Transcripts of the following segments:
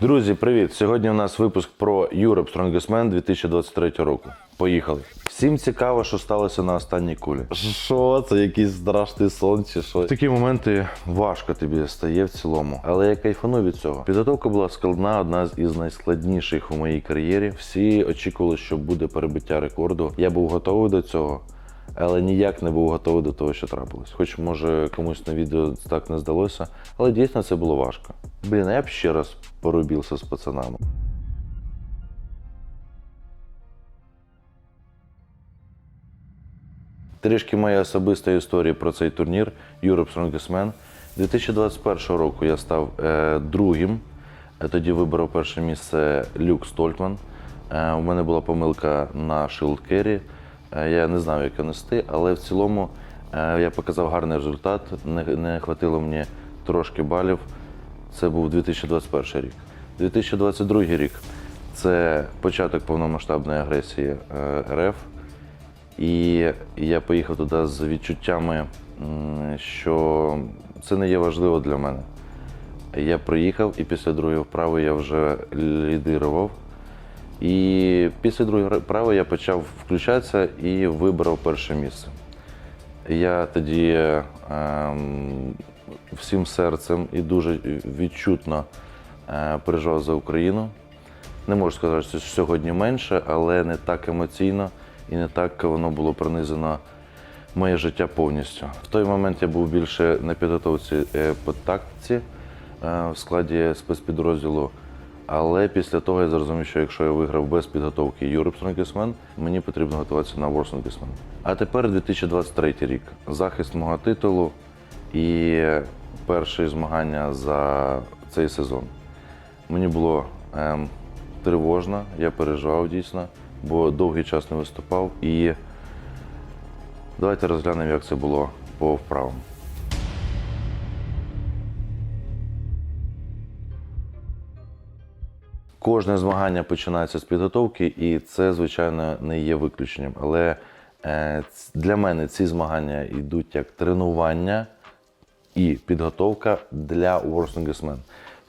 Друзі, привіт! Сьогодні у нас випуск про Europe Strongest Man 2023 року. Поїхали. Всім цікаво, що сталося на останній кулі. Що це якийсь страшний сон чи що? В такі моменти важко тобі стає в цілому, але я кайфану від цього. Підготовка була складна, одна із найскладніших у моїй кар'єрі. Всі очікували, що буде перебиття рекорду. Я був готовий до цього. Але ніяк не був готовий до того, що трапилось. Хоч може комусь на відео так не здалося, але дійсно це було важко. Блін, я б ще раз порубився з пацанами. Трішки моя особиста історія про цей турнір Europe Strongest Man. 2021 року я став е, другим. Е, Тоді вибрав перше місце Люк Стольтман. Е, у мене була помилка на Shield Carry. Е, я не знав, як нести, але в цілому е, я показав гарний результат. Не, не хватило мені трошки балів. Це був 2021 рік. 2022 рік це початок повномасштабної агресії е, РФ. І я поїхав туди з відчуттями, що це не є важливо для мене. Я приїхав і після другої вправи я вже лідирував. І після другої вправи я почав включатися і вибрав перше місце. Я тоді ем, всім серцем і дуже відчутно е, переживав за Україну. Не можу сказати, що сьогодні менше, але не так емоційно і не так воно було пронизано моє життя повністю. В той момент я був більше на підготовці е, по тактиці е, в складі спецпідрозділу. Але після того я зрозумів, що якщо я виграв без підготовки Europe Strongest Man, мені потрібно готуватися на World Strongest Man. А тепер 2023 рік. Захист мого титулу і перші змагання за цей сезон. Мені було ем, тривожно, я переживав дійсно, бо довгий час не виступав. І давайте розглянемо, як це було по вправам. Кожне змагання починається з підготовки, і це, звичайно, не є виключенням. Але е, для мене ці змагання йдуть як тренування і підготовка для World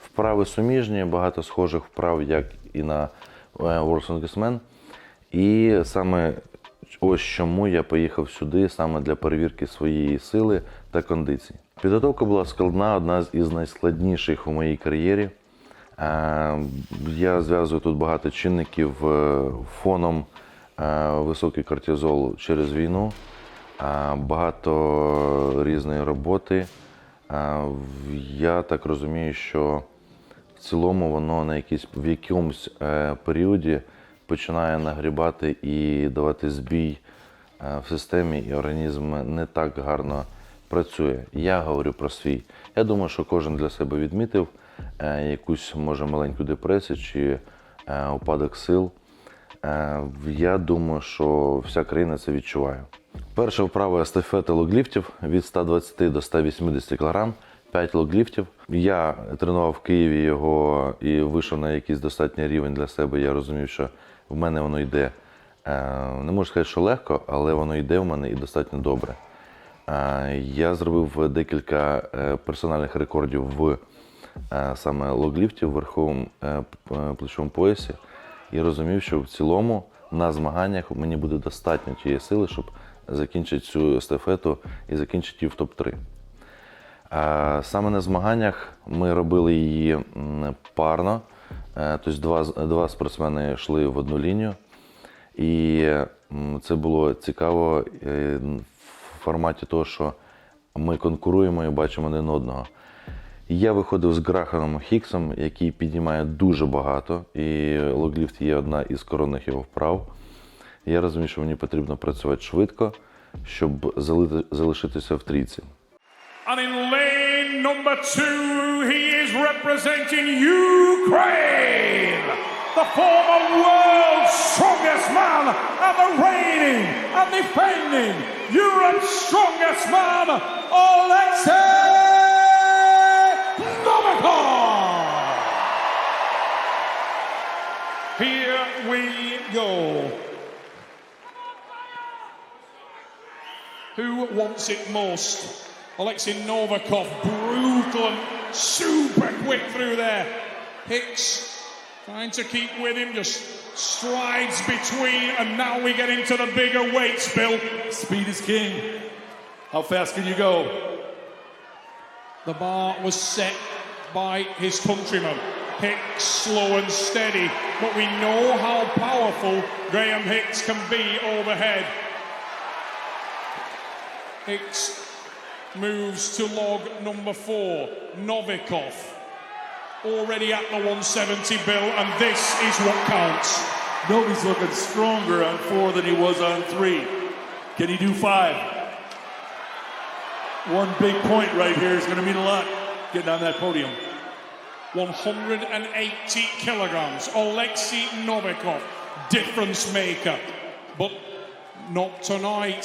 Вправи суміжні, багато схожих вправ, як і на Man. І саме ось чому я поїхав сюди, саме для перевірки своєї сили та кондиції. Підготовка була складна, одна із найскладніших у моїй кар'єрі. Е, Я зв'язую тут багато чинників е, фоном е, високий кортизол через війну, багато різної роботи. Я так розумію, що в цілому воно на якийсь в якомусь періоді починає нагрібати і давати збій в системі, і організм не так гарно працює. Я говорю про свій. Я думаю, що кожен для себе відмітив якусь може маленьку депресію чи е, упадок сил. Е, Я думаю, що вся країна це відчуває. Перша вправа естафета логліфтів від 120 до 180 кг, 5 логліфтів. Я тренував в Києві його і вийшов на якийсь достатній рівень для себе. Я розумів, що в мене воно йде. е, Не можу сказати, що легко, але воно йде в мене і достатньо добре. Е, Я зробив декілька е, персональних рекордів в е, саме логліфті в верховому е, е, плечовому поясі і розумів, що в цілому на змаганнях мені буде достатньо тієї сили, щоб закінчити цю естафету і закінчити її в топ-3. Саме на змаганнях ми робили її парно. Е, Тобто два, два спортсмени йшли в одну лінію. І це було цікаво е, в форматі того, що ми конкуруємо і бачимо один одного. Я виходив з Граханом Хіксом, який піднімає дуже багато, і логліфт є одна із коронних його вправ. Я розумію, що мені потрібно працювати швидко, щоб залишитися в трійці. And in lane the former world's strongest man and the reigning and defending Europe's strongest man, Alexei we go. Who wants it most? Alexei Novikov, brutal and super quick through there. Hicks trying to keep with him, just strides between, and now we get into the bigger weights, Bill. Speed is king. How fast can you go? The bar was set by his countryman. Hicks slow and steady, but we know how powerful Graham Hicks can be overhead. Hicks moves to log number four, Novikov. Already at the 170 bill, and this is what counts. Novi's looking stronger on four than he was on three. Can he do five? One big point right here is going to mean a lot getting on that podium. 180 kilograms. Alexei Novikov, difference maker. But not tonight.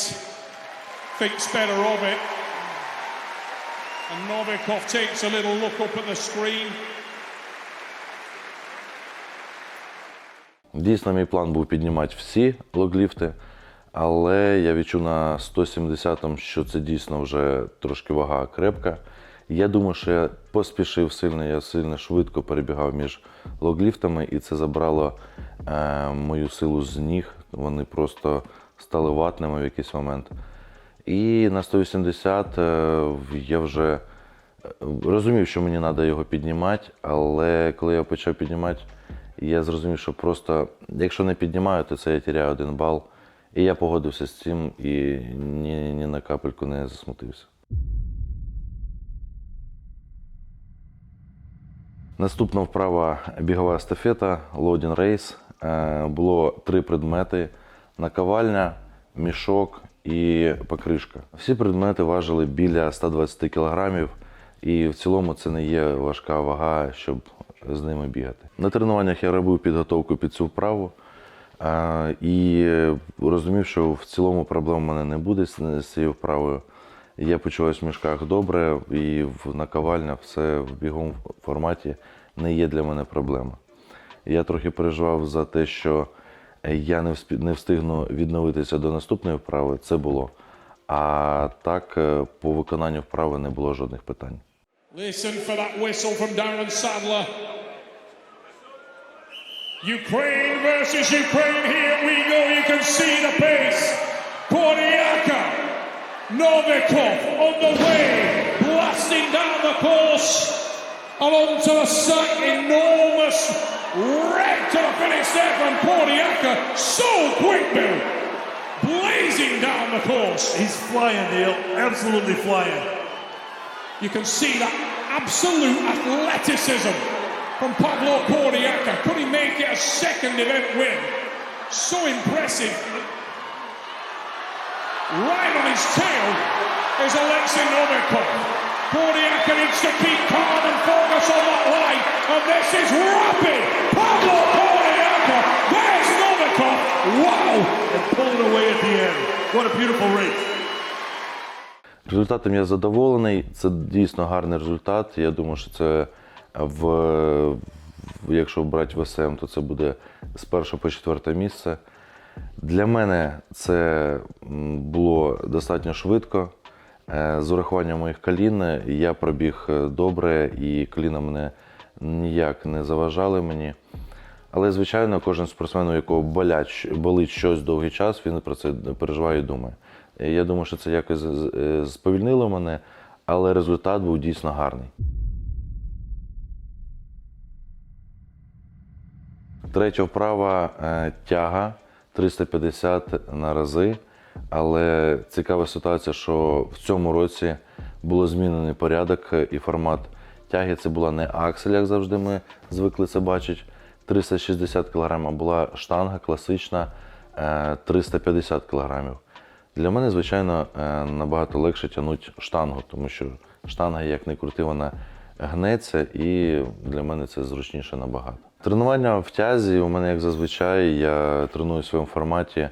Thinks better of it. And Novikov takes a little look up at the screen. Дійсно, мій план був піднімати всі логліфти, але я відчув на 170-му, що це дійсно вже трошки вага крепка. Я думаю, що я поспішив сильно, я сильно швидко перебігав між логліфтами, і це забрало е, мою силу з ніг. Вони просто стали ватними в якийсь момент. І на 180 е, я вже е, розумів, що мені треба його піднімати, але коли я почав піднімати, я зрозумів, що просто, якщо не піднімаю, то це я тіряю один бал. І я погодився з цим і ні, ні на капельку не засмутився. Наступна вправа бігова естафета, race. Е, Було три предмети: наковальня, мішок і покришка. Всі предмети важили біля 120 кг, і в цілому це не є важка вага, щоб з ними бігати. На тренуваннях я робив підготовку під цю вправу. е, І розумів, що в цілому проблем у мене не буде з цією вправою. Я почуваюся в мішках добре, і в наковальня все в біговому форматі не є для мене проблема. Я трохи переживав за те, що я не встигну відновитися до наступної вправи. Це було. А так, е, по виконанню вправи не було жодних питань. Novikov on the way, blasting down the course. And onto the sack. Enormous red to the finish there from Kordiaka. So quick, Bill. Blazing down the course. He's flying, Neil. Absolutely flying. You can see that absolute athleticism from Pablo Cordiaca. Could he make it a second event win? So impressive. Right on his tail is Alexei Novikov. Cordiaca needs to keep calm and focus on that line. And this is rapid. Pablo Cordiaca. There's Novikov. Wow. And pull it away at the end. What a beautiful race. Результатом я задоволений. Це дійсно гарний результат. Я думаю, що це в, в- якщо брати ВСМ, то це буде з першого по четверте місце. Для мене це було достатньо швидко. Е, З урахуванням моїх колін я пробіг е, добре, і коліна мене ніяк не заважали мені. Але, звичайно, кожен спортсмен, у якого болять, болить щось довгий час, він про це переживає і думає. Я думаю, що це якось е, сповільнило мене, але результат був дійсно гарний. Третя вправа е, тяга 350 на рази. Але цікава ситуація, що в цьому році було змінений порядок і формат тяги. Це була не аксель, як завжди ми звикли це бачити. 360 кг, а була штанга класична е, 350 кг. Для мене, звичайно, е, набагато легше тягнути штангу, тому що штанга, як не крути, вона гнеться, і для мене це зручніше набагато. Тренування в тязі у мене, як зазвичай, я треную в своєму форматі.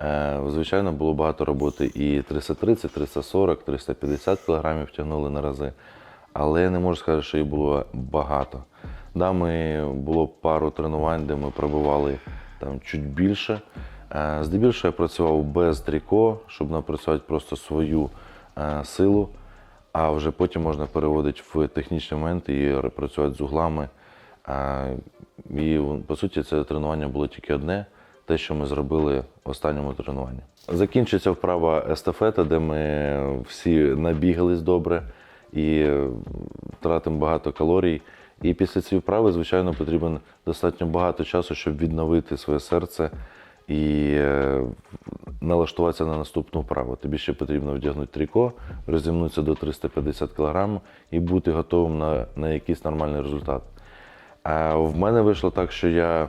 Е, Звичайно, було багато роботи і 330, 340, 350 кг тягнули на рази, але я не можу сказати, що їх було багато. Да, ми було пару тренувань, де ми пробували там чуть більше. Е, Здебільшого я працював без тріко, щоб напрацювати просто свою е, силу, а вже потім можна переводити в технічні моменти і працювати з углами. І по суті, це тренування було тільки одне, те, що ми зробили в останньому тренуванні. Закінчиться вправа естафета, де ми всі набігались добре і тратимо багато калорій. І після цієї вправи, звичайно, потрібен достатньо багато часу, щоб відновити своє серце і е, налаштуватися на наступну вправу. Тобі ще потрібно вдягнути тріко, розімнутися до 350 кг і бути готовим на, на якийсь нормальний результат. В мене вийшло так, що я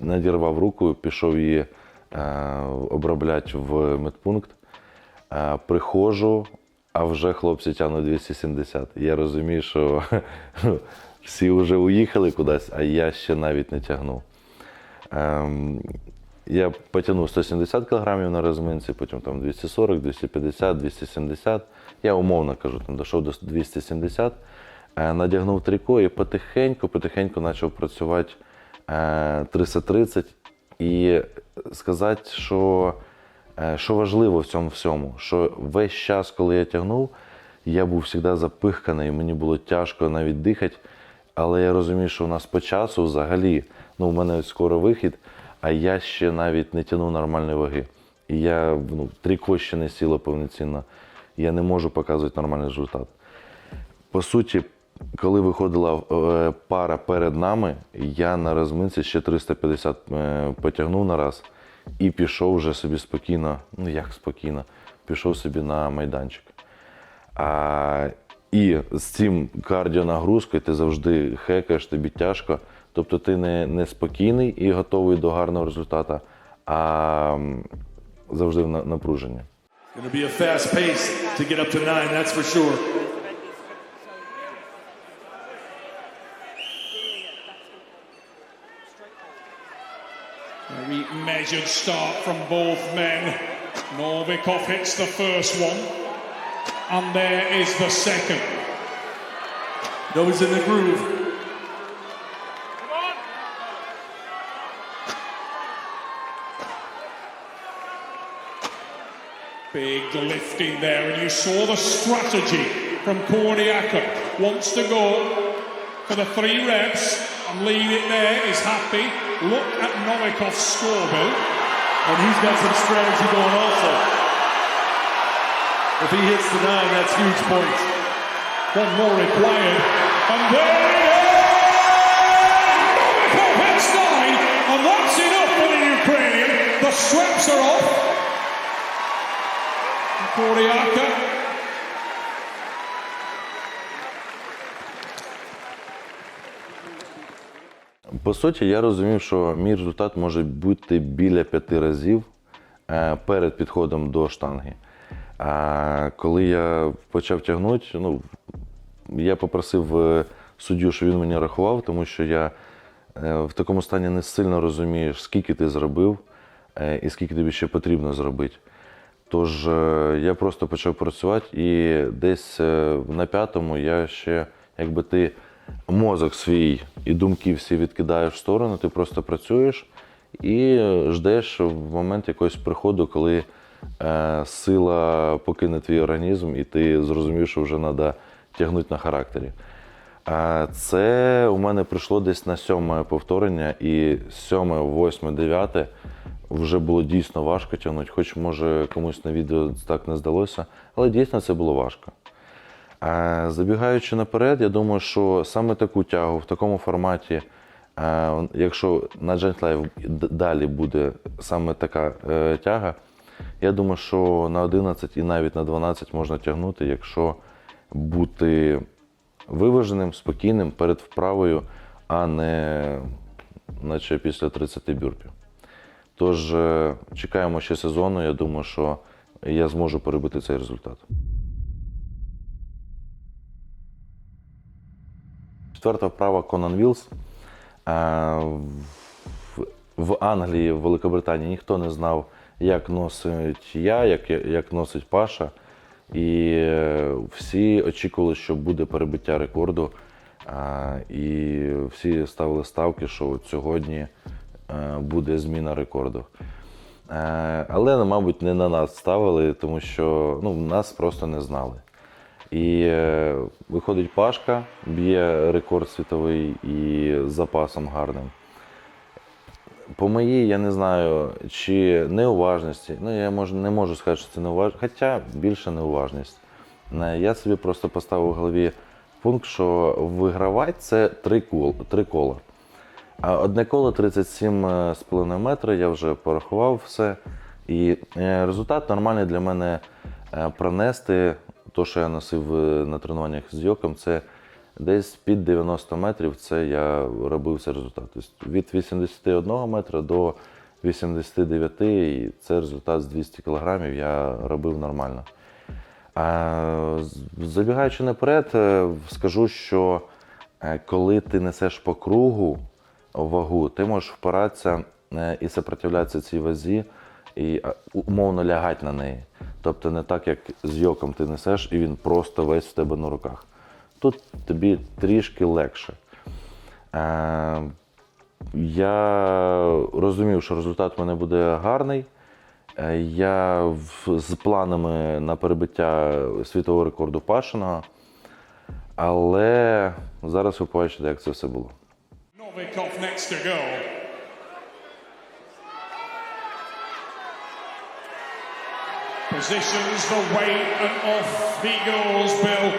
надірвав руку, пішов її е, обробляти в медпункт. Е, приходжу, а вже хлопці тягнуть 270. Я розумію, що всі вже уїхали кудись, а я ще навіть не тягнув. Ем, я потягнув 170 кг на розминці, потім там 240, 250, 270. Я умовно кажу, там дійшов до 270, е, надягнув тріко і потихеньку, потихеньку почав працювати е, 330. І сказати, що, е, що важливо в цьому всьому, що весь час, коли я тягнув, я був завжди запихканий, мені було тяжко навіть дихати. Але я розумію, що у нас по часу взагалі, ну, у мене скоро вихід, а я ще навіть не тягнув нормальної ваги. І я ну, тріко ще не сіло повноцінно. Я не можу показувати нормальний результат. По суті, коли виходила е, пара перед нами, я на розминці ще 350 е, потягнув на раз і пішов вже собі спокійно, ну як спокійно, пішов собі на майданчик. А, і з цим кардіонагрузкою ти завжди хекаєш, тобі тяжко. Тобто ти не, не спокійний і готовий до гарного результату, а завжди в напруженні. Going to be a fast pace to get up to nine, that's for sure. Measured start from both men. Novikov hits the first one, and there is the second. He's in the groove. Big lifting there, and you saw the strategy from Korniaka. Wants to go for the three reps and leave it there. Is happy. Look at Novikov's score, Bill. And he's got some strategy going also. If he hits the nine, that's huge points. One more required. And there it is! Novikov hits nine, and that's enough for the Ukrainian. The straps are off. Korniaka По суті, я розумів, що мій результат може бути біля п'яти разів е, перед підходом до штанги. А коли я почав тягнути, ну, я попросив е, суддю, щоб він мені рахував, тому що я е, в такому стані не сильно розумієш, скільки ти зробив е, і скільки тобі ще потрібно зробити. Тож е, я просто почав працювати, і десь е, на п'ятому я ще, якби ти мозок свій і думки всі відкидаєш в сторону, ти просто працюєш і е, ждеш в момент якогось приходу, коли е, сила покине твій організм, і ти зрозумів, що вже треба тягнути на характері. А Це у мене прийшло десь на сьоме повторення, і сьоме, восьме, дев'яте вже було дійсно важко тягнути, хоч може комусь на відео так не здалося, але дійсно це було важко. Забігаючи наперед, я думаю, що саме таку тягу в такому форматі, е, якщо на Giant Life далі буде саме така е, тяга, я думаю, що на 11 і навіть на 12 можна тягнути, якщо бути виваженим, спокійним перед вправою, а не наче після 30 бюрпів. Тож е, чекаємо ще сезону. Я думаю, що я зможу перебити цей результат. Четверта вправа Конан Вілс. Е, В, Англії, в Великобританії ніхто не знав, як носить я, як, як носить Паша. І е, всі очікували, що буде перебиття рекорду. А, І всі ставили ставки, що от сьогодні е, буде зміна рекорду. Е, Але, мабуть, не на нас ставили, тому що ну, нас просто не знали. І е, виходить Пашка, б'є рекорд світовий і з запасом гарним. По моїй, я не знаю, чи неуважності. Ну, я можу, не можу сказати, що це неуважність, хоча більше неуважність. Е, Я собі просто поставив у голові пункт, що вигравати це три, кол, три кола. А одне коло 37,5 метри, я вже порахував все. І е, результат нормальний для мене е, пронести те, що я носив е, на тренуваннях з йоком, це десь під 90 метрів. Це я робив цей результат. Тобто від 81 метра до 89, і це результат з 200 кілограмів я робив нормально. А, забігаючи наперед, е, скажу, що е, коли ти несеш по кругу вагу, ти можеш впиратися і сопротивлятися цій вазі, і умовно лягати на неї. Тобто не так, як з йоком ти несеш, і він просто весь в тебе на руках. Тут тобі трішки легше. Е, я розумів, що результат в мене буде гарний. Е, Я в- з планами на перебиття світового рекорду Пашиного. Але зараз ви побачите, як це все було. Novikov next to go. Positions the weight and off he goes, Bill.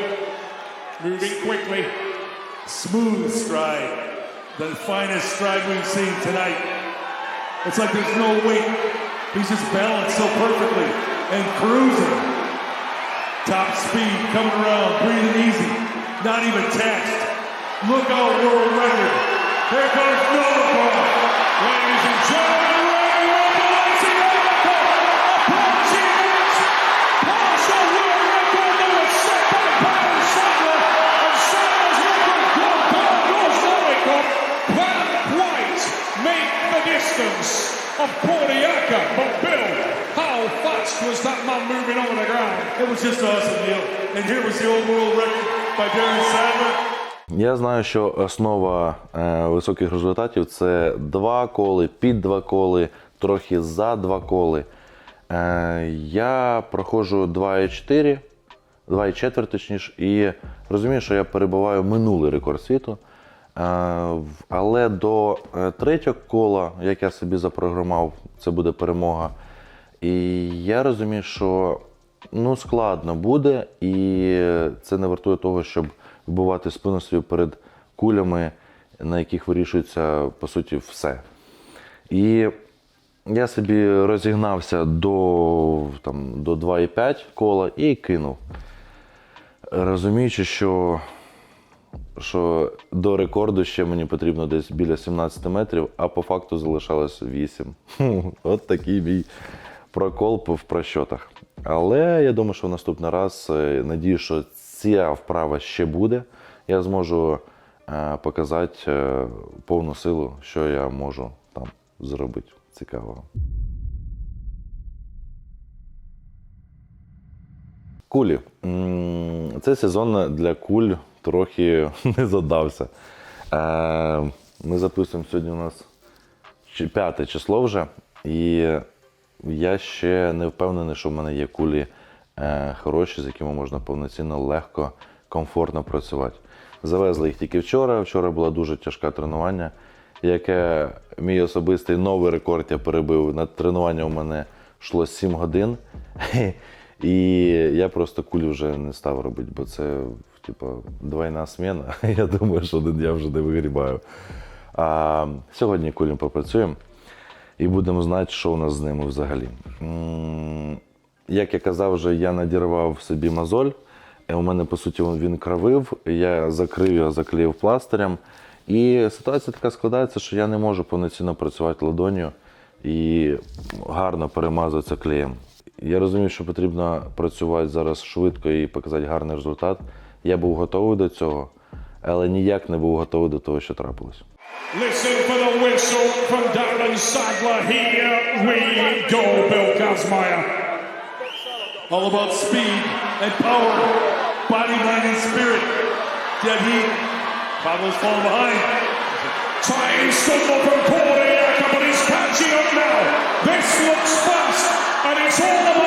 Moving quickly. Smooth stride. The finest stride we've seen tonight. It's like there's no weight. He's just balanced so perfectly and cruising. Top speed coming around, breathing easy, not even taxed. Look out, world record. Here comes Novikov. Ladies and gentlemen, just awesome, Neil. And here was the old world record by Darren Sadler. Я знаю, що основа е, високих результатів це два коли, під два коли, трохи за два коли. Е, я проходжу 2,4, 2,4 точніше, і розумію, що я перебуваю минулий рекорд світу. Е, але до е, третього кола, як я собі запрограмував, це буде перемога. І я розумію, що ну, складно буде, і це не вартує того, щоб вбивати спину свою перед кулями, на яких вирішується по суті все. І я собі розігнався до, там, до 2,5 кола і кинув. Розуміючи, що, що до рекорду ще мені потрібно десь біля 17 метрів, а по факту залишалось 8. От такий мій прокол в прощотах. Але я думаю, що в наступний раз е, надію, що ця вправа ще буде. Я зможу е, показати е, повну силу, що я можу там зробити цікавого. Кулі. Цей сезон для куль трохи не задався. Ми записуємо сьогодні у нас п'яте число вже, і я ще не впевнений, що в мене є кулі е, хороші, з якими можна повноцінно, легко, комфортно працювати. Завезли їх тільки вчора. Вчора було дуже тяжке тренування, яке мій особистий новий рекорд я перебив. На тренування у мене йшло 7 годин. І я просто кулі вже не став робити, бо це типу, двойна сміна. Я думаю, що один я вже не вигрібаю. А, сьогодні кулі попрацюємо і будемо знати, що у нас з ними взагалі. Як я казав, вже я надірвав собі мозоль. Е, У мене, по суті, він кровив, я закрив його, заклеїв пластирем. І ситуація така складається, що я не можу повноцінно працювати ладонью і гарно перемазуватися клеєм. Я розумію, що потрібно працювати зараз швидко і показати гарний результат. Я був готовий до цього, але ніяк не був готовий до того, що трапилось. Listen for the whistle from Darren Sadler. Here we go, Bill Kazmaier. All about speed and power, body, mind, and spirit. Dead heat. Pablo's falling behind. Trying stumble from Kordiaka, but he's catching up now. This looks fast, and it's all about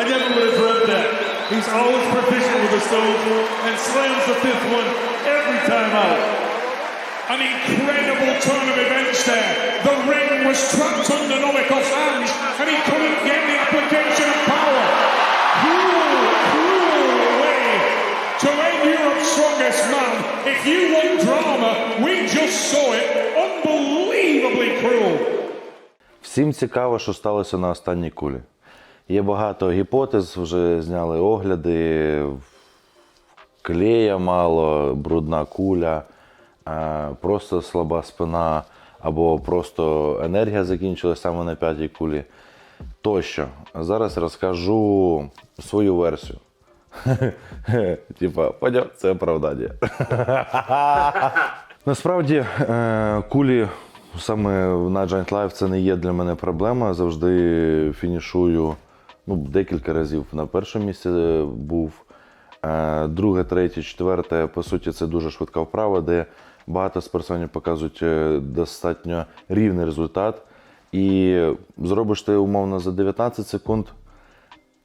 I never would have dreamt that. He's always proficient with the stones and slams the fifth one every time out. An incredible turn of events there. The ring was trapped under Novikov's hands and he couldn't get the application of power. Cruel, cruel way to end Europe's strongest man. If you want drama, we just saw it. Unbelievably cruel. Всім цікаво, що сталося на останній кулі. Є багато гіпотез, вже зняли огляди, клея мало, брудна куля, е, просто слаба спина, або просто енергія закінчилась саме на п'ятій кулі. Тощо. Зараз розкажу свою версію. Типа, поняв, це оправдання. Насправді, е, кулі саме на Giant Life це не є для мене проблема. Завжди фінішую ну, декілька разів на першому місці був. Е, Друге, третє, четверте, по суті, це дуже швидка вправа, де багато спортсменів показують е, достатньо рівний результат. І зробиш ти умовно за 19 секунд.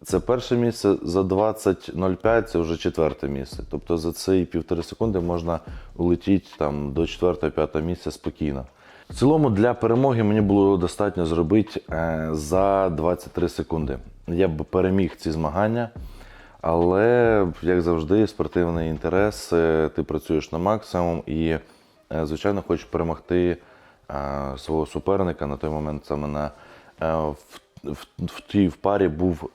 Це перше місце, за 20.05 це вже четверте місце. Тобто за ці півтори секунди можна улетіти там, до 4-5 місця спокійно. В цілому для перемоги мені було достатньо зробити е, за 23 секунди. Я б переміг ці змагання, але, як завжди, спортивний інтерес, е, ти працюєш на максимум і, е, звичайно, хочеш перемогти свого суперника. На той момент саме на, в, в, в тій в парі був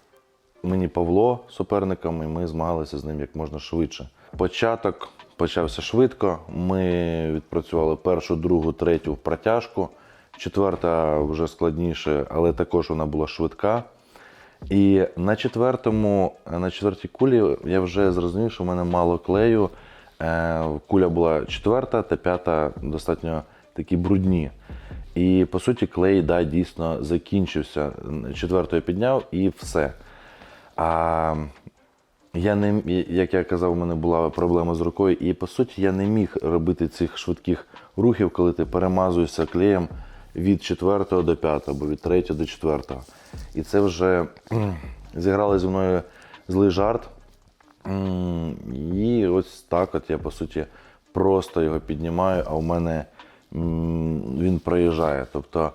мені Павло суперником, і ми змагалися з ним як можна швидше. Початок почався швидко. Ми відпрацювали першу, другу, третю протяжку. Четверта вже складніше, але також вона була швидка. І на четвертому, на четвертій кулі я вже зрозумів, що в мене мало клею. Е, Куля була четверта та п'ята достатньо такі брудні. І по суті, клей да, дійсно закінчився. Четверту я підняв і все. А я не, як я казав, у мене була проблема з рукою, і по суті я не міг робити цих швидких рухів, коли ти перемазуєшся клеєм від 4 до 5 або від 3 до 4. І це вже зіграли зі мною злий жарт. І ось так от я по суті просто його піднімаю, а у мене він проїжджає. Тобто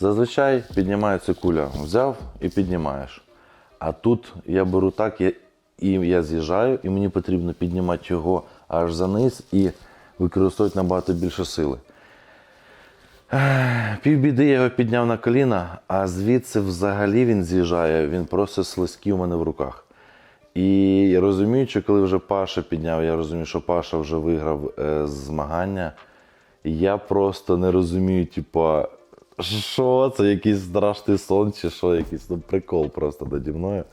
зазвичай піднімається куля, взяв і піднімаєш. А тут я беру так, і я з'їжджаю, і мені потрібно піднімати його аж за низ і використовувати набагато більше сили. Півбіди я його підняв на коліна, а звідси взагалі він з'їжджає, він просто слизький у мене в руках. І розуміючи, коли вже Паша підняв, я розумію, що Паша вже виграв е, змагання. Я просто не розумію, типа, що це якийсь страшний сон, чи що, якийсь ну, прикол просто наді мною.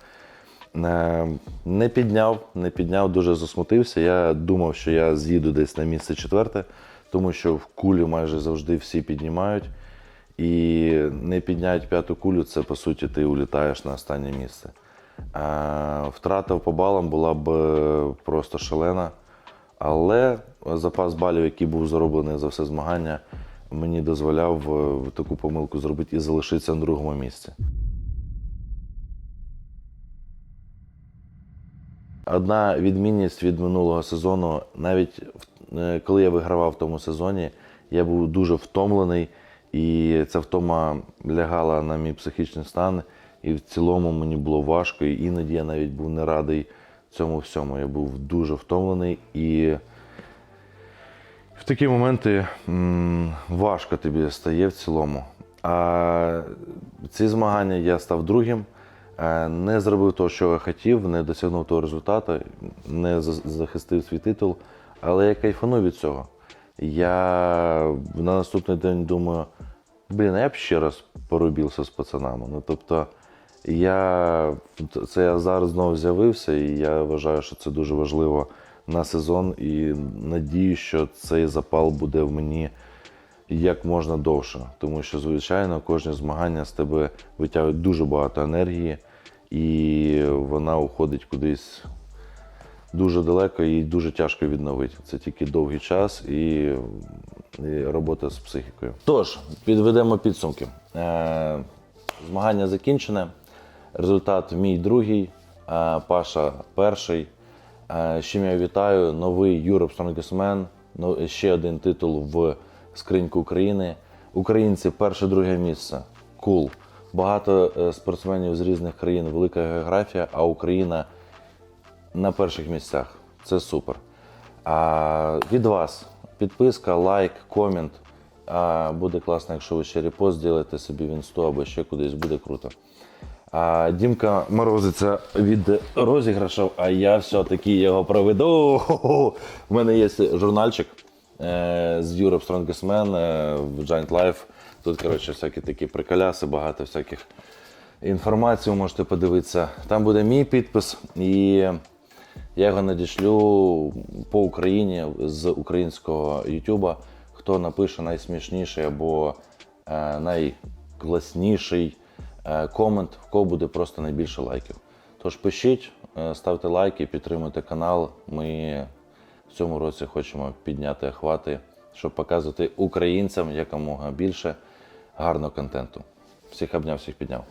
Е, Не підняв, не підняв, дуже засмутився. Я думав, що я з'їду десь на місце четверте, тому що в кулі майже завжди всі піднімають. І не підняти п'яту кулю, це по суті ти улітаєш на останнє місце. Е, Втрата по балам була б е, просто шалена. Але запас балів, який був зароблений за все змагання, мені дозволяв таку помилку зробити і залишитися на другому місці. Одна відмінність від минулого сезону, навіть е, коли я вигравав в тому сезоні, я був дуже втомлений, і ця втома лягала на мій психічний стан. І в цілому мені було важко, і іноді я навіть був не радий цьому всьому. Я був дуже втомлений і в такі моменти важко тобі стає в цілому. А ці змагання я став другим, не зробив того, що я хотів, не досягнув того результату, не захистив свій титул, але я кайфанув від цього. Я на наступний день думаю, блін, я б ще раз порубився з пацанами. Ну, тобто, я, це я зараз знову з'явився, і я вважаю, що це дуже важливо на сезон. І надію, що цей запал буде в мені як можна довше. Тому що, звичайно, кожне змагання з тебе витягує дуже багато енергії, і вона уходить кудись дуже далеко і дуже тяжко відновити. Це тільки довгий час і, і робота з психікою. Тож, підведемо підсумки. Е, змагання закінчене. Результат мій другий, е, Паша перший. Е, З чим я вітаю, новий Europe Strongest Man, ще один титул в скриньку України. Українці перше, друге місце. Кул. Багато е, спортсменів з різних країн, велика географія, а Україна на перших місцях. Це супер. А, від вас підписка, лайк, комент. А, буде класно, якщо ви ще репост зробите собі в інсту або ще кудись, буде круто. А, Дімка морозиться від розіграшів, а я все-таки його проведу. У мене є журнальчик е, з Europe Strongest Man е, в Giant Life. Тут, коротше, всякі такі приколяси, багато всяких інформації можете подивитися. Там буде мій підпис, і я його надішлю по Україні з українського Ютуба. Хто напише найсмішніший або е, найкласніший е, комент, в кого буде просто найбільше лайків. Тож пишіть, е, ставте лайки, підтримуйте канал. Ми в цьому році хочемо підняти охвати, щоб показувати українцям якомога більше гарного контенту. Всіх обняв, всіх підняв.